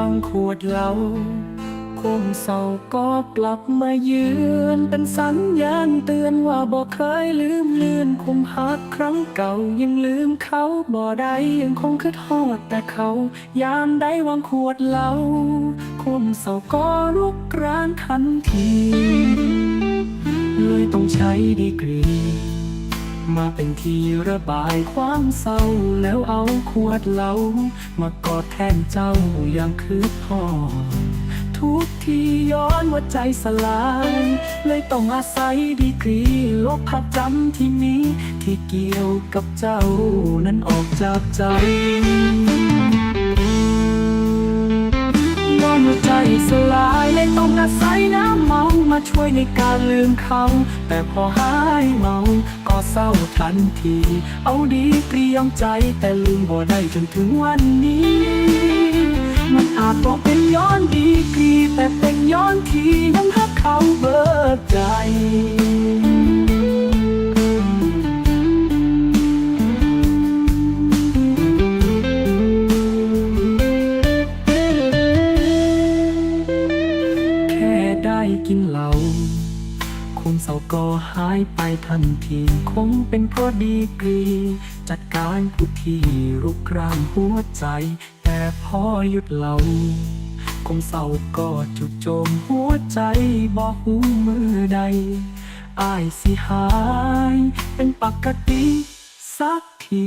างขวดเหล้าคงเศร้าก็กลับมาเยือนเป็นสัญญาณเตือนว่าบอกเคยลืมเลือนคมหักครั้งเก่ายังลืมเขาบ่ได้ยังคงคิดฮอดแต่เขา ยามได้วางขวดเหล้าคมเศร้าก็รุกรานทันทีเลยต้องใช้ดีกรี มาเป็นที่ระบายความเศร้า แล้วเอาขวดเหล้ามากอดแทนเจ้าอย่างคือพ่อทุกที่ย้อนว่าใจสลาย เลยต้องอาศัยดีกรีลบภาพจำที่มีที่เกี่ยวกับเจ้านั้นออกจากใจามาช่วยในการลืมเขา แต่พอหายเมา ก็เศร้าทันที เอาดีเตรียมใจแต่ลืมบ่ได้จนถึงวันนี้ มันอาจบอกเป็นย้อนดีกรีแต่เป็นย้อนที่ยังหักเขาเบิดใจ ได้กินเหล้าคงเศร้าก็หายไปทันที คงเป็นเพราะดีกรี จัดการผู้ที่รุกรานหัวใจ แต่พอหยุดเหล้าคงเศร้าก็จุดโจมหัวใจบอกหูมือใดอายสิหาย เป็นปกติสักที